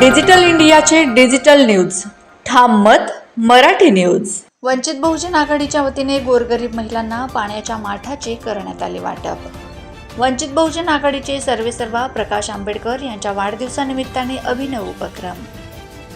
Digital इंडियाचे digital news. ठाम मत मराठी न्यूज. वंचित बहुजन आघाडीच्या वतीने गोरगरीब महिलांना पाण्याच्या माठाचे करण्यात आले वाटप. वंचित बहुजन आघाडीचे सर्वेसर्वा प्रकाश आंबेडकर यांच्या वाढदिवसानिमित्ताने अभिनव उपक्रम.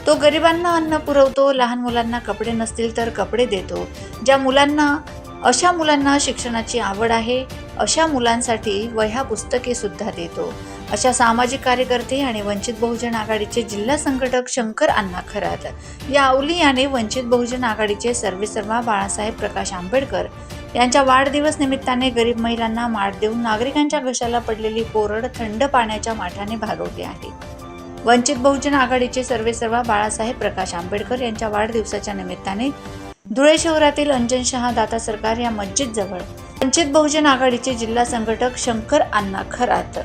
तो गरिबांना अन्न पुरवतो लहान मुलांना कपडे नसतील तर कपडे देतो. ज्या मुलांना अशा मुलांना शिक्षणाची आवड आहे अशा मुलांसाठी वह्या पुस्तके सुद्धा देतो. अशा सामाजिक कार्यकर्ते आणि वंचित बहुजन आघाडीचे जिल्हा संघटक शंकर अण्णा खरात. या अवली याने वंचित बहुजन आघाडीचे सर्वेसर्वा बाळासाहेब प्रकाश आंबेडकर यांच्या वाढदिवस निमित्ताने गरीब महिलांना माठ देऊन नागरिकांच्या घशाला पडलेली कोरड थंड पाण्याच्या माठाने भागवली आहे. वंचित बहुजन आघाडीचे सर्वेसर्वा बाळासाहेब प्रकाश आंबेडकर यांच्या वाढदिवसाच्या निमित्ताने धुळे शहरातील अंजनशहा दाता सरकार या मस्जिदजवळ. वंचित बहुजन आघाडीचे जिल्हा संघटक शंकर अण्णा खरात.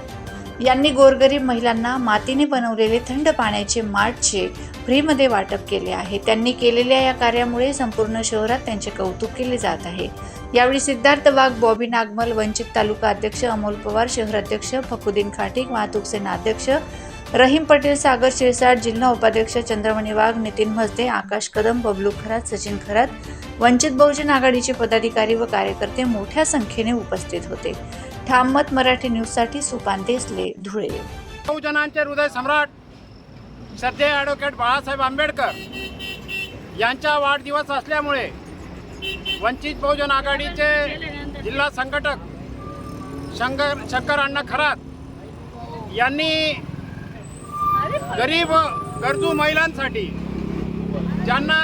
यांनी गोरगरीब महिलांना मातीने बनवलेले थंड पाण्याचे माठचे फ्रीमध्ये वाटप केले आहे. त्यांनी केलेल्या या कार्यामुळे संपूर्ण शहरात त्यांचे कौतुक केले जात आहे. यावेळी सिद्धार्थ वाघ बॉबी नागमल वंचित तालुका अध्यक्ष अमोल पवार शहराध्यक्ष फकुद्दीन खाटीक वाहतूक सेना अध्यक्ष रहीम पटेल सागर शिरसाट जिल्हा उपाध्यक्ष चंद्रमणी वाघ नितीन म्हसदे आकाश कदम बबलू खरात सचिन खरात वंचित बहुजन आघाडीचे पदाधिकारी व कार्यकर्ते मोठ्या संख्येने उपस्थित होते. ठाममत मराठी न्यूजसाठी सुपान देसले धुळे. बहुजनांचे हृदय सम्राट सध्या ॲडव्होकेट बाळासाहेब आंबेडकर यांचा वाढदिवस असल्यामुळे वंचित बहुजन आघाडीचे जिल्हा संघटक शंकर शंकर अण्णा खरात यांनी गरीब गरजू महिलांसाठी ज्यांना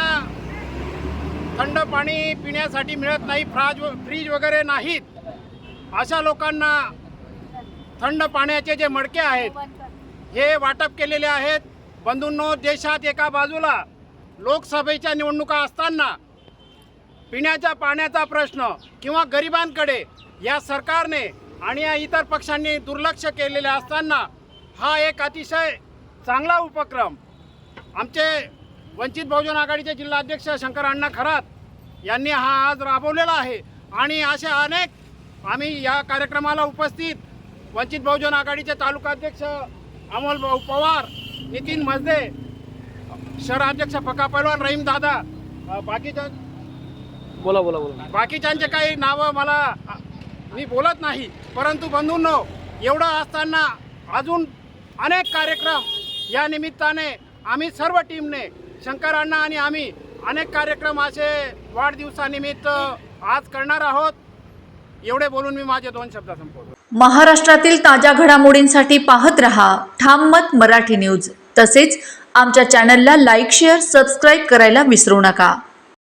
थंड पाणी पिण्यासाठी मिळत नाही फ्राज फ्रीज वगैरे नाहीत अशा लोकांना थंड पाण्याचे जे मडके आहेत हे वाटप केलेले आहेत. बंधूंनो देशात एका बाजूला लोकसभेच्या निवडणुका असताना पिण्याच्या पाण्याचा प्रश्न किंवा गरिबांकडे या सरकारने आणि या इतर पक्षांनी दुर्लक्ष केलेले असताना हा एक अतिशय चांगला उपक्रम. आमचे वंचित बहुजन आघाडीचे जिल्हाध्यक्ष शंकर अण्णा खरात यांनी हा आज राबवलेला आहे. आणि असे अनेक आम्ही या कार्यक्रमाला उपस्थित वंचित बहुजन आघाडीचे तालुकाध्यक्ष अमोल भाऊ पवार नितीन मजदे शहराध्यक्ष फका पैलवान रहीम दादा बाकीच्या बोला बोला बोला. बाकीच्यांचे काही नावं मला मी बोलत नाही. परंतु बंधूंनो एवढं असताना अजून अनेक कार्यक्रम या निमित्ताने आम्ही सर्व टीमने शंकरांना आणि आम्ही अनेक कार्यक्रम असे वाढदिवसानिमित्त आज करणार आहोत. एवढे बोलून मी माझे दोन शब्द संपवतो. महाराष्ट्रातील ताज्या घडामोडींसाठी पाहत रहा ठाम मत मराठी न्यूज. तसेच आमच्या चॅनलला लाईक शेअर सबस्क्राईब करायला विसरू नका.